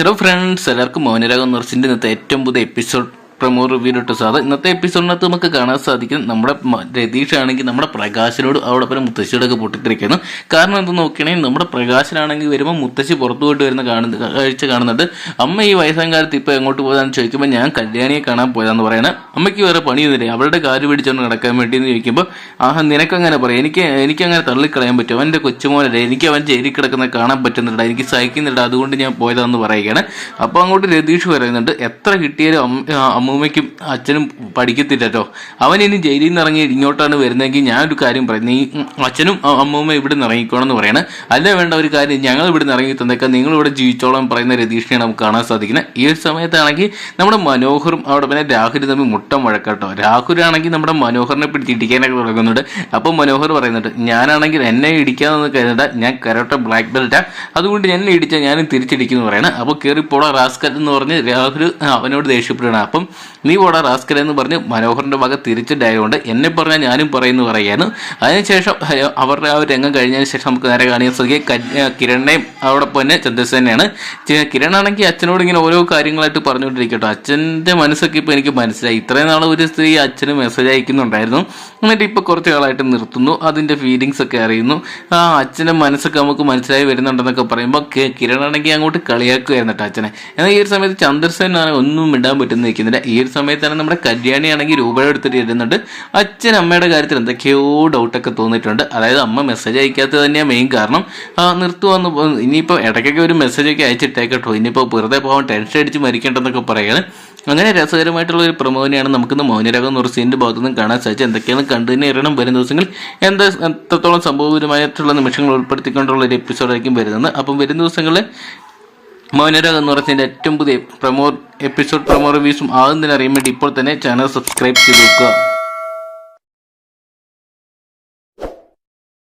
Hello friends എല്ലാവർക്കും മൗനരാഗം നർസിന്റെ ഇന്നത്തെ ഏറ്റവും പുതിയ എപ്പിസോഡ് പ്രമോ റിവ്യൂട്ട് സാറ് ഇന്നത്തെ എപ്പിസോഡിനകത്ത് നമുക്ക് കാണാൻ സാധിക്കും നമ്മുടെ രതീഷ് ആണെങ്കിൽ നമ്മുടെ പ്രകാശിനോട് അവിടെ മുത്തശ്ശിയോടൊക്കെ പൊട്ടിത്തെറിക്കുന്നു കാരണം എന്താ നോക്കുകയാണെങ്കിൽ നമ്മുടെ പ്രകാശനാണെങ്കിൽ വരുമ്പോൾ മുത്തശ്ശി പുറത്തു പോയിട്ട് വരുന്ന കാണുന്ന കാഴ്ച കാണുന്നുണ്ട് അമ്മ ഈ വയസ്സാം കാലത്ത് ഇപ്പോൾ എങ്ങോട്ട് പോകാന്ന് ചോദിക്കുമ്പോൾ ഞാൻ കല്യാണിയെ കാണാൻ പോയതാന്ന് പറയണേ. അമ്മയ്ക്ക് വേറെ പണിയൊന്നുമില്ല. അവളുടെ കാൽ പിടിച്ചോണ്ട് നടക്കാൻ വേണ്ടി എന്ന് ചോദിക്കുമ്പോൾ ആഹാ നിനക്കങ്ങനെ പറയാം എനിക്ക് എനിക്കങ്ങനെ തള്ളിക്കളയാൻ പറ്റും അവന്റെ കൊച്ചുമോനല്ലേ. എനിക്ക് അവൻ ജയിലിൽ കിടക്കുന്ന കാണാൻ പറ്റുന്നില്ല എനിക്ക് സഹിക്കുന്നില്ല അതുകൊണ്ട് ഞാൻ പോയതാന്ന് പറയുകയാണ്. അപ്പോൾ അങ്ങോട്ട് രതീഷ് പറയുന്നുണ്ട് എത്ര കിട്ടിയാലും അമ്മ അമ്മൂമ്മയ്ക്കും അച്ഛനും പഠിക്കത്തില്ലല്ലോ. അവൻ ഇനി ജയിലിൽ നിന്ന് ഇറങ്ങി ഇങ്ങോട്ടാണ് വരുന്നതെങ്കിൽ ഞാനൊരു കാര്യം പറയും. നീ അച്ഛനും അമ്മൂമ്മ ഇവിടെ നിന്ന് ഇറങ്ങിക്കോണമെന്ന് പറയണേ. അല്ല വേണ്ട ഒരു കാര്യം ഞങ്ങൾ ഇവിടെ നിന്ന് ഇറങ്ങി തന്നേക്കാം. നിങ്ങൾ ഇവിടെ ജീവിച്ചോളം പറയുന്ന രതീഷിനെയാണ് നമുക്ക് കാണാൻ സാധിക്കുന്നത്. ഈ ഒരു സമയത്താണെങ്കിൽ നമ്മുടെ മനോഹറും അവിടെ പിന്നെ രാഹുൽ തമ്മിൽ മുട്ടം വഴക്കട്ടോ. രാഹുലാണെങ്കിൽ നമ്മുടെ മനോഹറിനെ പിടിച്ച് ഇടിക്കാനൊക്കെ തുടങ്ങുന്നുണ്ട്. അപ്പോൾ മനോഹർ പറയുന്നുണ്ട് ഞാനാണെങ്കിൽ എന്നെ ഇടിക്കാമെന്ന് കരുതണ്ട. ഞാൻ കരോട്ട ബ്ലാക്ക് ബെൽറ്റാ അതുകൊണ്ട് എന്നെ ഇടിച്ചാൽ ഞാനും തിരിച്ചിടിക്കുന്നു പറയണം. അപ്പോൾ കയറി റാസ്കറ്റ് എന്ന് പറഞ്ഞ് രാഹുൽ അവനോട് ദേഷ്യപ്പെടുകയാണ് അപ്പം നീ പോടാ റാസ്കൽ എന്ന് പറഞ്ഞ് മനോഹറിന്റെ വക തിരിച്ചിട്ടായതുകൊണ്ട് എന്നെ പറഞ്ഞാൽ ഞാനും പറയുന്നു പറയുകയാണ്. അതിനുശേഷം അവരുടെ ആ ഒരു രംഗം കഴിഞ്ഞതിന് ശേഷം നമുക്ക് നേരെ കാണിയാൻ സാധിക്കും കിരണിനെയും അവിടെ തന്നെ ചന്ദ്രസേനയാണ് ചെ- കിരണാണെങ്കിൽ അച്ഛനോട് ഇങ്ങനെ ഓരോ കാര്യങ്ങളായിട്ട് പറഞ്ഞുകൊണ്ടിരിക്കട്ടോ. അച്ഛന്റെ മനസ്സൊക്കെ ഇപ്പോൾ എനിക്ക് മനസ്സിലായി. ഇത്രയും നാൾ ഒരു സ്ത്രീ അച്ഛന് മെസ്സേജ് അയക്കുന്നുണ്ടായിരുന്നു. എന്നിട്ട് ഇപ്പോൾ കുറച്ച് കാലമായിട്ട് നിർത്തുന്നു. അതിന്റെ ഫീലിങ്സ് ഒക്കെ അറിയുന്നു. ആ അച്ഛന്റെ മനസ്സൊക്കെ നമുക്ക് മനസ്സിലായി വരുന്നുണ്ടെന്നൊക്കെ പറയുമ്പോൾ കിരണാണെങ്കിൽ അങ്ങോട്ട് കളിയാക്കുമായിരുന്നു കേട്ടോ അച്ഛനെ. എന്നാൽ ഈ ഒരു സമയത്ത് ചന്ദ്രസേനാണ് ഒന്നും ഇടാൻ പറ്റുന്ന നിൽക്കുന്നില്ല. ഈ ഒരു സമയത്ത് തന്നെ നമ്മുടെ കല്യാണിയാണെങ്കിൽ രൂപ എടുത്തിട്ട് ഇരുന്നുണ്ട് അച്ഛൻ അമ്മയുടെ കാര്യത്തിൽ എന്തൊക്കെയോ ഡൗട്ടൊക്കെ തോന്നിയിട്ടുണ്ട്. അതായത് അമ്മ മെസ്സേജ് അയക്കാത്തത് തന്നെയാണ് മെയിൻ കാരണം. നിർത്തുവന്ന് ഇനിയിപ്പോൾ ഇടയ്ക്കൊക്കെ ഒരു മെസ്സേജൊക്കെ അയച്ചിട്ടേക്കട്ടോ. ഇനിയിപ്പോൾ വെറുതെ പോകാൻ ടെൻഷൻ അടിച്ച് മരിക്കേണ്ടെന്നൊക്കെ പറയുകയാണ് അങ്ങനെ രസകരമായിട്ടുള്ള ഒരു പ്രമോനെയാണ് നമുക്കിന്ന് മൗനരാഗം എന്ന് പറഞ്ഞ സീന്റെ ഭാഗത്തു നിന്നും കാണാൻ സാധിച്ചത്. എന്തൊക്കെയാണ് കണ്ടു തന്നെ അറിയണം വരും ദിവസങ്ങളിൽ. എന്താ എത്രത്തോളം സംഭവപരമായിട്ടുള്ള നിമിഷങ്ങൾ ഉൾപ്പെടുത്തിക്കൊണ്ടുള്ള ഒരു എപ്പിസോഡായിരിക്കും വരുന്നത്. അപ്പം വരും ദിവസങ്ങളിൽ മൗനരാഗം എന്ന് ഏറ്റവും പുതിയ പ്രമോ എപ്പിസോഡ് പ്രമോ റിവ്യൂസും ആകുന്നതിനറിയാൻ വേണ്ടി ഇപ്പോൾ തന്നെ ചാനൽ സബ്സ്ക്രൈബ് ചെയ്ത് വെക്കുക